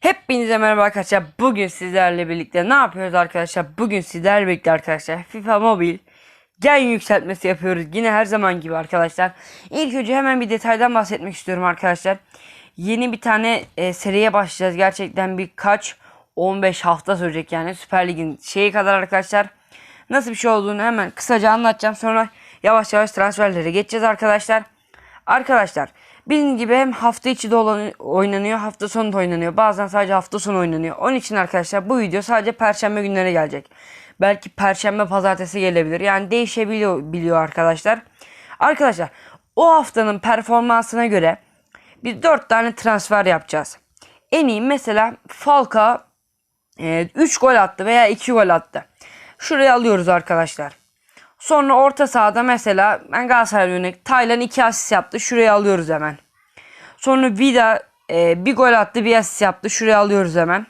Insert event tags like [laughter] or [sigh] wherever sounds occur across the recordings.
Hepinize merhaba arkadaşlar. Bugün sizlerle birlikte ne yapıyoruz arkadaşlar? Bugün sizlerle birlikte arkadaşlar FIFA Mobil gen yükseltmesi yapıyoruz. Yine her zaman gibi arkadaşlar. İlk önce hemen bir detaydan bahsetmek istiyorum arkadaşlar. Yeni bir tane e, seriye başlayacağız. Gerçekten birkaç 15 hafta sürecek yani Süper Lig'in şeyi kadar arkadaşlar. Nasıl bir şey olduğunu hemen kısaca anlatacağım. Sonra yavaş yavaş transferlere geçeceğiz arkadaşlar. Arkadaşlar bildiğiniz gibi hem hafta içi de olan oynanıyor hafta sonu da oynanıyor. Bazen sadece hafta sonu oynanıyor. Onun için arkadaşlar bu video sadece perşembe günleri gelecek. Belki perşembe pazartesi gelebilir. Yani değişebiliyor biliyor arkadaşlar. Arkadaşlar o haftanın performansına göre biz 4 tane transfer yapacağız. En iyi mesela Falka 3 gol attı veya 2 gol attı. Şuraya alıyoruz arkadaşlar. Sonra orta sahada mesela ben Galatasaray örnek Taylan 2 asist yaptı. Şuraya alıyoruz hemen. Sonra Vida e, bir gol attı bir asist yaptı. Şuraya alıyoruz hemen.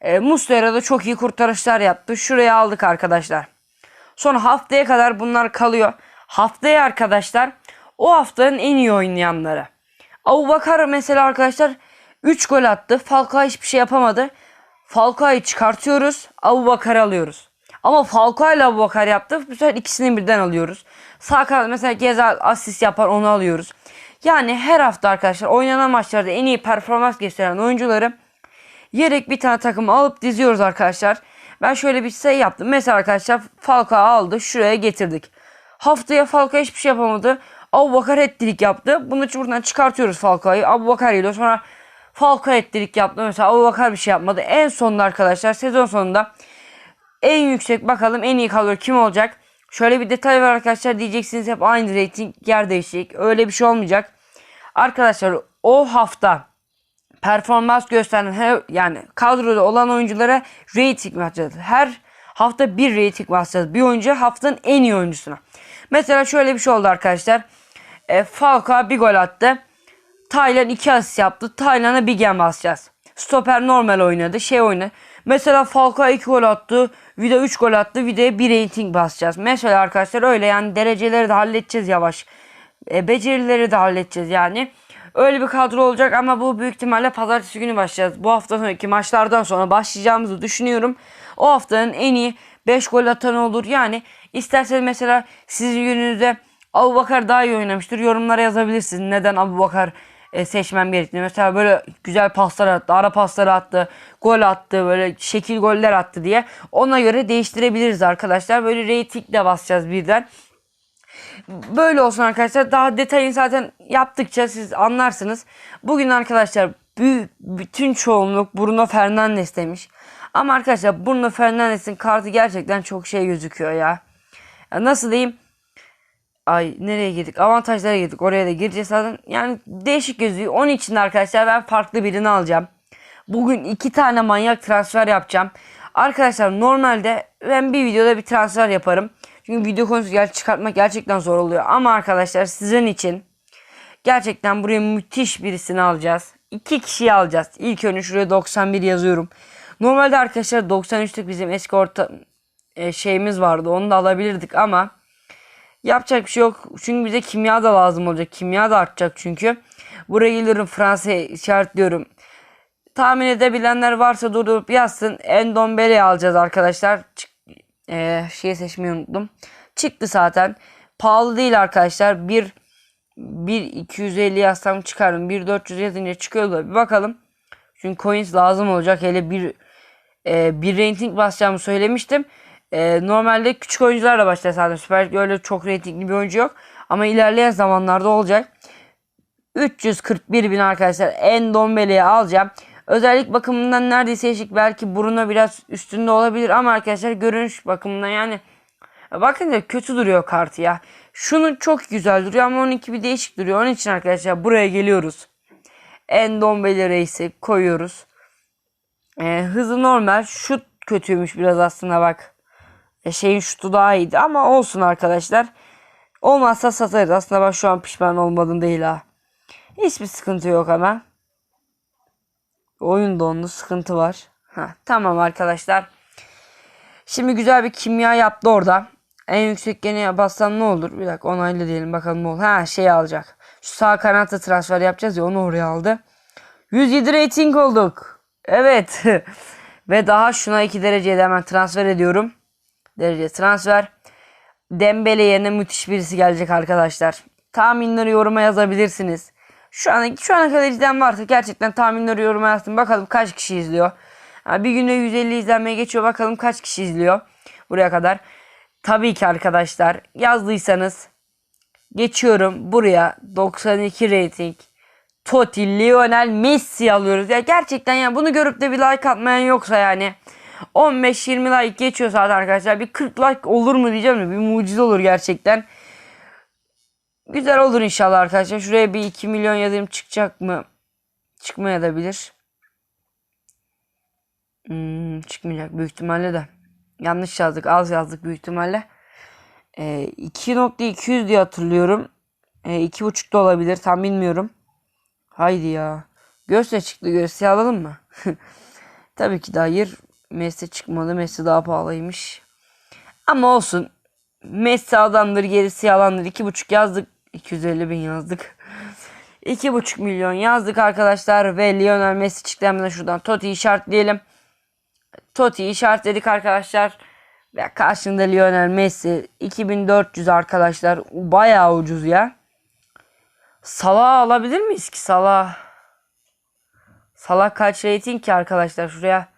E, Muslera da çok iyi kurtarışlar yaptı. Şuraya aldık arkadaşlar. Sonra haftaya kadar bunlar kalıyor. Haftaya arkadaşlar o haftanın en iyi oynayanları. Abu Bakar mesela arkadaşlar 3 gol attı. Falcao hiçbir şey yapamadı. Falcao'yu çıkartıyoruz. Abu Bakar'ı alıyoruz. Ama Falcao ile Abu Bakar yaptı. Bu sefer ikisini birden alıyoruz. Sağ kanat mesela Gezal asist yapar onu alıyoruz. Yani her hafta arkadaşlar oynanan maçlarda en iyi performans gösteren oyuncuları yerek bir tane takımı alıp diziyoruz arkadaşlar. Ben şöyle bir şey yaptım. Mesela arkadaşlar Falcao aldı. Şuraya getirdik. Haftaya Falcao hiçbir şey yapamadı. Abu Bakar ettilik yaptı. Bunu buradan çıkartıyoruz Falcao'yu. Abu Bakar geliyor. Sonra Falcao ettilik yaptı. Mesela Abu Bakar bir şey yapmadı. En sonunda arkadaşlar sezon sonunda en yüksek bakalım en iyi kalori kim olacak? Şöyle bir detay var arkadaşlar diyeceksiniz hep aynı rating yer değişecek. Öyle bir şey olmayacak. Arkadaşlar o hafta performans gösteren her, yani kadroda olan oyunculara rating vereceğiz. Her hafta bir rating vereceğiz. Bir oyuncu haftanın en iyi oyuncusuna. Mesela şöyle bir şey oldu arkadaşlar. E, Falcao bir gol attı. Taylan 2 asist yaptı. Taylan'a bir gem basacağız. Stoper normal oynadı. Şey oynadı. Mesela Falcao 2 gol attı. Vida 3 gol attı. Vida'ya bir rating basacağız. Mesela arkadaşlar öyle yani dereceleri de halledeceğiz yavaş. E, becerileri de halledeceğiz yani. Öyle bir kadro olacak ama bu büyük ihtimalle pazartesi günü başlayacağız. Bu hafta sonraki maçlardan sonra başlayacağımızı düşünüyorum. O haftanın en iyi 5 gol atan olur. Yani isterseniz mesela sizin gününüzde Abu Bakar daha iyi oynamıştır. Yorumlara yazabilirsiniz. Neden Abu Bakar e, seçmem gerektiğini. Mesela böyle güzel paslar attı, ara paslar attı, gol attı, böyle şekil goller attı diye. Ona göre değiştirebiliriz arkadaşlar. Böyle rating de basacağız birden. Böyle olsun arkadaşlar. Daha detayını zaten yaptıkça siz anlarsınız. Bugün arkadaşlar bütün çoğunluk Bruno Fernandes demiş. Ama arkadaşlar Bruno Fernandes'in kartı gerçekten çok şey gözüküyor ya. ya nasıl diyeyim? Ay nereye girdik? Avantajlara girdik. Oraya da gireceğiz zaten. Yani değişik gözüküyor. Onun için arkadaşlar ben farklı birini alacağım. Bugün iki tane manyak transfer yapacağım. Arkadaşlar normalde ben bir videoda bir transfer yaparım. Çünkü video konusu gel çıkartmak gerçekten zor oluyor. Ama arkadaşlar sizin için gerçekten buraya müthiş birisini alacağız. İki kişiyi alacağız. İlk önce şuraya 91 yazıyorum. Normalde arkadaşlar 93'lük bizim eski orta e, şeyimiz vardı. Onu da alabilirdik ama yapacak bir şey yok. Çünkü bize kimya da lazım olacak. Kimya da artacak çünkü. Buraya geliyorum Fransa'ya işaretliyorum. Tahmin edebilenler varsa durdurup yazsın. Endombele'yi alacağız arkadaşlar. Çık, e, şeyi seçmeyi unuttum. Çıktı zaten. Pahalı değil arkadaşlar. 1 1 250 yazsam çıkarım. 1 400 yazınca çıkıyor da bir bakalım. Çünkü coins lazım olacak. Hele bir e, bir rating basacağımı söylemiştim. E, normalde küçük oyuncularla başlar zaten. Süper Lig'de öyle çok ratingli bir oyuncu yok. Ama ilerleyen zamanlarda olacak. 341 bin arkadaşlar Endombele'yi alacağım. Özellik bakımından neredeyse eşik. Belki Bruno biraz üstünde olabilir ama arkadaşlar görünüş bakımından yani bakın da kötü duruyor kartı ya. Şunun çok güzel duruyor ama onunki bir değişik duruyor. Onun için arkadaşlar buraya geliyoruz. Endombele Reis'i koyuyoruz. Ee, hızı normal. Şut kötüymüş biraz aslında bak. E, şeyin şutu daha iyiydi ama olsun arkadaşlar. Olmazsa satarız. Aslında ben şu an pişman olmadım değil ha. Hiçbir sıkıntı yok ama. Oyun donlu sıkıntı var. Ha, tamam arkadaşlar. Şimdi güzel bir kimya yaptı orada. En yüksek gene bassam ne olur? Bir dakika onaylı diyelim bakalım ne olur. Ha şey alacak. Şu sağ kanatta transfer yapacağız ya onu oraya aldı. 107 rating olduk. Evet. [laughs] Ve daha şuna 2 dereceye de hemen transfer ediyorum. Derece transfer. Dembele yerine müthiş birisi gelecek arkadaşlar. Tahminleri yoruma yazabilirsiniz. Şu an şu ana kadar izleyen varsa gerçekten tahminleri yoruma yazsın. Bakalım kaç kişi izliyor. Ha, bir günde 150 izlenmeye geçiyor. Bakalım kaç kişi izliyor buraya kadar. Tabii ki arkadaşlar yazdıysanız geçiyorum buraya 92 rating. Totti, Lionel Messi alıyoruz. Ya gerçekten ya bunu görüp de bir like atmayan yoksa yani 15-20 like geçiyor zaten arkadaşlar. Bir 40 like olur mu diyeceğim de bir mucize olur gerçekten. Güzel olur inşallah arkadaşlar. Şuraya bir 2 milyon yazayım çıkacak mı? Çıkmaya da bilir. Hmm, çıkmayacak büyük ihtimalle de. Yanlış yazdık. Az yazdık büyük ihtimalle. Ee, 2.200 diye hatırlıyorum. Ee, 2.5 da olabilir. Tam bilmiyorum. Haydi ya. Göğsle çıktı. Göğsü alalım mı? [laughs] Tabii ki de hayır. Messi çıkmadı. Messi daha pahalıymış. Ama olsun. Messi adamdır gerisi yalandır. 2.5 yazdık. 250 bin yazdık. 2.5 milyon yazdık arkadaşlar. Ve Lionel Messi çıktı. Hemen şuradan Totti işaretleyelim. Totti işaretledik arkadaşlar. Ve karşında Lionel Messi 2400 arkadaşlar. Bayağı ucuz ya. Salah alabilir miyiz ki Salah? Salah kaç rating ki arkadaşlar şuraya?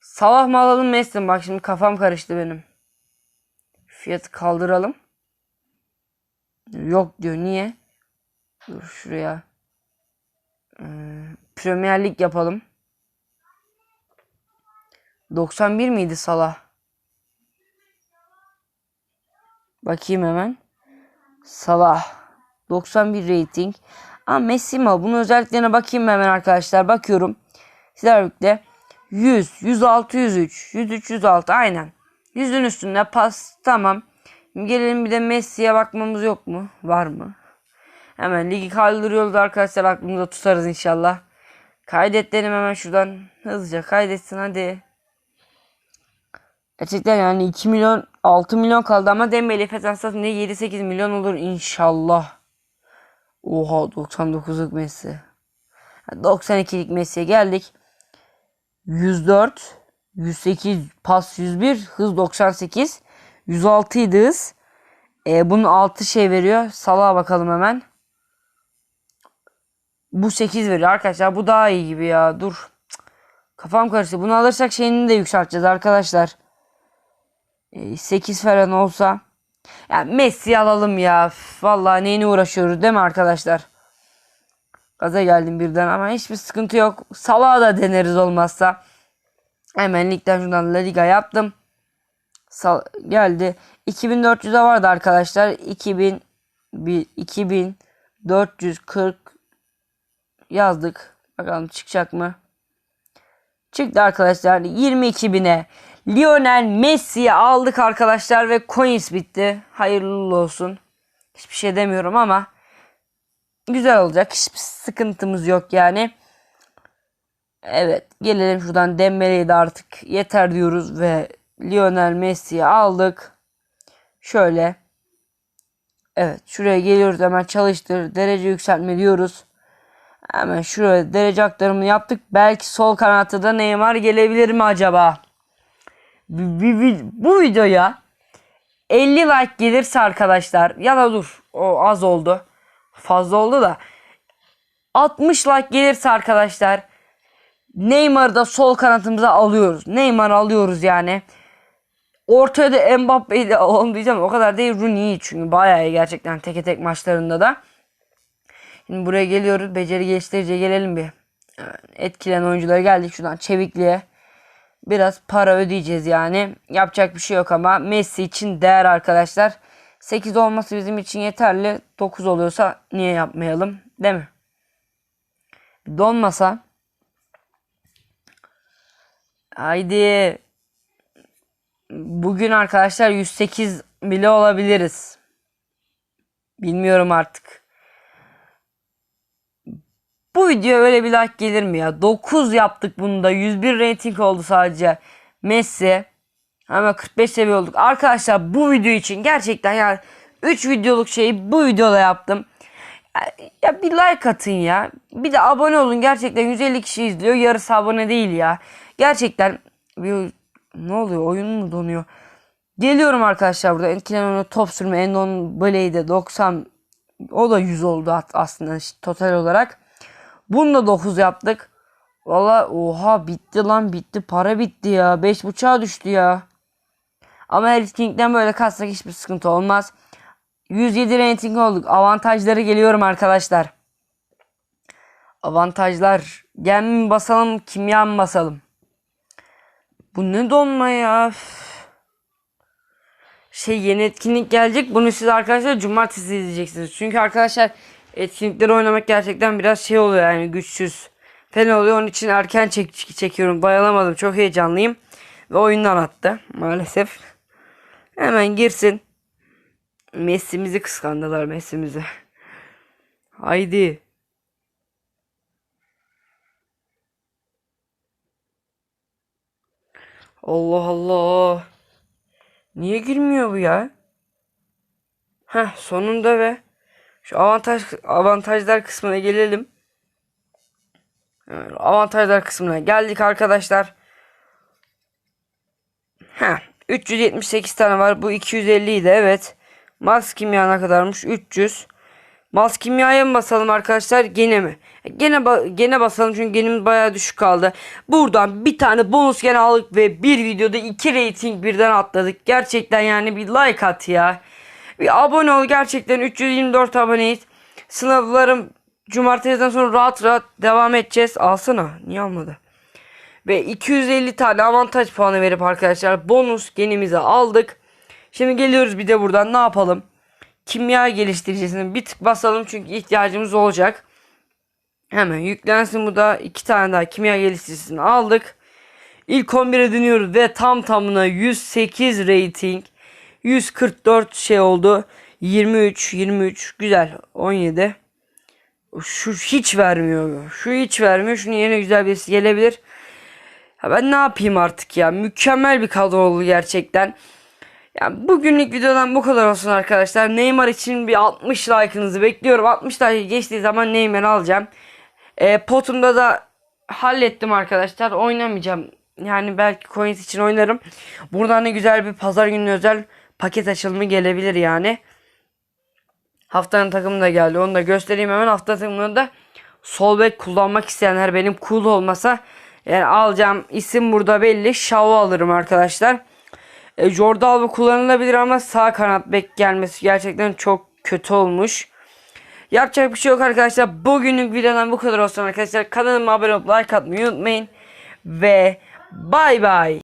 Salah mı alalım mi? Bak şimdi kafam karıştı benim. Fiyatı kaldıralım. Yok diyor. Niye? Dur şuraya. Ee, Premier Lig yapalım. 91 miydi Salah? Bakayım hemen. Salah. 91 rating. Ama Messi mi? Bunun özelliklerine bakayım hemen arkadaşlar. Bakıyorum. Sizlerle birlikte 100, 106, 103, 103, 106 aynen. 100'ün üstünde pas tamam. Gelelim bir de Messi'ye bakmamız yok mu? Var mı? Hemen ligi kaldırıyoruz arkadaşlar aklımızda tutarız inşallah. Kaydet dedim hemen şuradan hızlıca kaydetsin hadi. Gerçekten yani 2 milyon 6 milyon kaldı ama Dembele Feten satınca 7-8 milyon olur inşallah. Oha 99'luk Messi. 92'lik Messi'ye geldik. 104, 108, pas 101, hız 98, 106 idi hız. E, bunun 6 şey veriyor. Salaha bakalım hemen. Bu 8 veriyor arkadaşlar. Bu daha iyi gibi ya. Dur. Kafam karıştı. Bunu alırsak şeyini de yükselteceğiz arkadaşlar. E, 8 falan olsa. Ya Messi alalım ya. Vallahi neyine uğraşıyoruz değil mi arkadaşlar? Gaza geldim birden ama hiçbir sıkıntı yok. Salah'a da deneriz olmazsa. Hemen ligden şuradan La Liga yaptım. Sal geldi. 2400'e vardı arkadaşlar. 2000 bir 2440 yazdık. Bakalım çıkacak mı? Çıktı arkadaşlar. 22.000'e Lionel Messi'yi aldık arkadaşlar ve coins bitti. Hayırlı olsun. Hiçbir şey demiyorum ama güzel olacak. Hiçbir sıkıntımız yok yani. Evet gelelim şuradan Dembele'yi de artık yeter diyoruz ve Lionel Messi'yi aldık. Şöyle. Evet şuraya geliyoruz hemen çalıştır. Derece yükseltme diyoruz. Hemen şuraya derece aktarımını yaptık. Belki sol kanatta da Neymar gelebilir mi acaba? Bu videoya 50 like gelirse arkadaşlar ya da dur o az oldu. Fazla oldu da 60 like gelirse arkadaşlar Neymar'ı da sol kanatımıza alıyoruz. Neymar alıyoruz yani. Ortaya da Mbappe'yi de alalım [laughs] diyeceğim. O kadar değil Rooney iyi çünkü bayağı iyi gerçekten teke tek maçlarında da. Şimdi buraya geliyoruz. Beceri geliştiriciye gelelim bir. Etkilen oyunculara geldik şuradan çevikliğe. Biraz para ödeyeceğiz yani. Yapacak bir şey yok ama Messi için değer arkadaşlar. 8 olması bizim için yeterli. 9 oluyorsa niye yapmayalım? Değil mi? Donmasa. Haydi. Bugün arkadaşlar 108 bile olabiliriz. Bilmiyorum artık. Bu video öyle bir like gelir mi ya? 9 yaptık bunda. 101 rating oldu sadece. Messi. Hemen 45 seviye olduk. Arkadaşlar bu video için gerçekten yani 3 videoluk şeyi bu videoda yaptım. Ya bir like atın ya. Bir de abone olun. Gerçekten 150 kişi izliyor. Yarısı abone değil ya. Gerçekten bir ne oluyor? Oyun mu donuyor? Geliyorum arkadaşlar burada. Etkilen top sürme Endon Blade'de 90 o da 100 oldu aslında total olarak. Bunu da 9 yaptık. Valla oha bitti lan bitti. Para bitti ya. 5.5'a düştü ya. Ama Elite King'den böyle kassak hiçbir sıkıntı olmaz. 107 rating olduk. Avantajları geliyorum arkadaşlar. Avantajlar. Gem mi basalım, kimya mı basalım? Bu ne donma ya? Şey yeni etkinlik gelecek. Bunu siz arkadaşlar cumartesi izleyeceksiniz. Çünkü arkadaşlar etkinlikleri oynamak gerçekten biraz şey oluyor yani güçsüz. Fena oluyor. Onun için erken çek çekiyorum. Dayanamadım. Çok heyecanlıyım. Ve oyundan attı maalesef. Hemen girsin. Messi'mizi kıskandılar Messi'mizi. Haydi. Allah Allah. Niye girmiyor bu ya? Heh sonunda ve şu avantaj avantajlar kısmına gelelim. Avantajlar kısmına geldik arkadaşlar. Heh 378 tane var. Bu 250 idi evet. Max kimya ne kadarmış? 300. Max kimyaya mı basalım arkadaşlar? Gene mi? Gene ba- gene basalım çünkü genimiz bayağı düşük kaldı. Buradan bir tane bonus gene aldık ve bir videoda iki rating birden atladık. Gerçekten yani bir like at ya. Bir abone ol gerçekten 324 aboneyiz. Sınavlarım cumartesiden sonra rahat rahat devam edeceğiz. Alsana. Niye almadı? Ve 250 tane avantaj puanı verip arkadaşlar bonus genimizi aldık. Şimdi geliyoruz bir de buradan ne yapalım? Kimya geliştiricisini bir tık basalım çünkü ihtiyacımız olacak. Hemen yüklensin bu da iki tane daha kimya geliştiricisini aldık. İlk 11'e dönüyoruz ve tam tamına 108 rating. 144 şey oldu. 23 23 güzel 17. Şu hiç vermiyor. Şu hiç vermiyor. Şunun yerine güzel birisi gelebilir. Ya ben ne yapayım artık ya? Mükemmel bir kadro oldu gerçekten. Ya bugünlük videodan bu kadar olsun arkadaşlar. Neymar için bir 60 like'ınızı bekliyorum. 60 like geçtiği zaman Neymar'ı alacağım. E, potumda da hallettim arkadaşlar. Oynamayacağım. Yani belki coins için oynarım. Buradan ne güzel bir pazar günü özel paket açılımı gelebilir yani. Haftanın takımı da geldi. Onu da göstereyim hemen. Hafta takımında sol bek kullanmak isteyenler benim cool olmasa yani alacağım isim burada belli. Şav'u alırım arkadaşlar. E, Jordan Alba kullanılabilir ama sağ kanat bek gelmesi gerçekten çok kötü olmuş. Yapacak bir şey yok arkadaşlar. Bugünlük videodan bu kadar olsun arkadaşlar. Kanalıma abone olup like atmayı unutmayın. Ve bay bay.